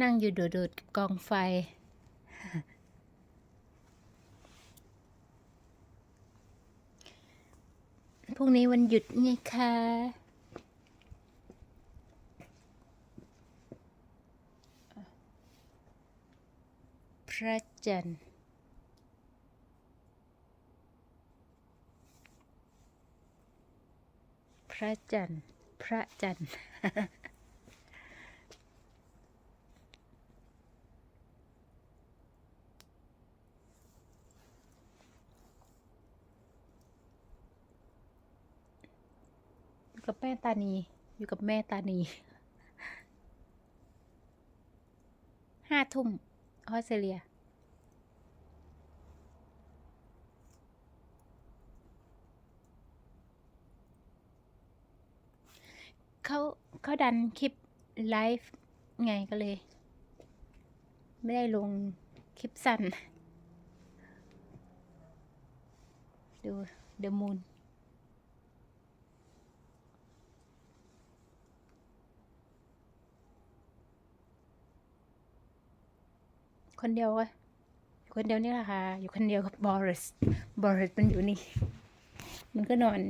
นั่งอยู่โดดๆกับกองไฟ พรุ่งนี้วันหยุดไงคะพระจันทร์พระจันทร์พระจันทร์ อยู่กับแม่ตานี อยู่กับแม่ตานี ห้าทุ่มออสเตรเลีย เขาเขาดันคลิปไลฟ์ไงก็เลย ไม่ได้ลงคลิปสั้น ดูเดอะมูน คนเดียวอะคนเดียวนี่แหละค่ะ อยู่คนเดียวกับบอริส บอริสมันอยู่นี่ มันก็นอน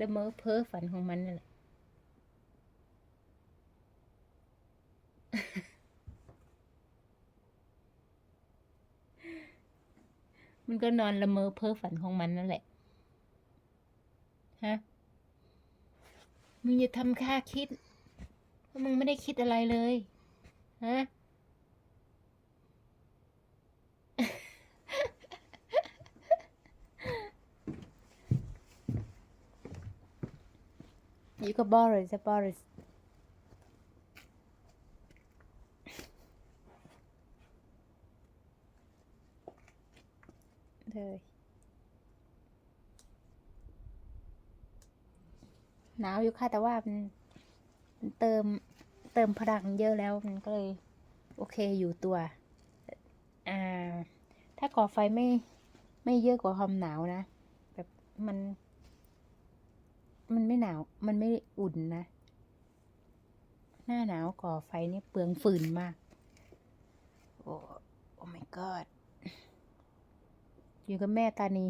ละเมอเพ้อฝันของมันนั่นแหละมันก็นอนละเมอเพ้อฝันของมันนั่นแหละ ฮะ มึงอย่าทำค่าคิดว่ามึงไม่ได้คิดอะไรเลย ฮะ อยู่กับบอริสบอริสเลยหนาวอยู่ค่ะแต่ว่ามันมันเติมเติมพลังเยอะแล้วมันก็เลยโอเคอยู่ตัว อ่า ถ้าก่อไฟไม่ไม่เยอะกว่าความหนาวนะ แบบมัน มันไม่หนาว มันไม่อุ่นนะ หน้าหนาวก่อไฟนี่เปลืองฝืนมาก โอ้ โอ้ my god อยู่กับแม่ตานี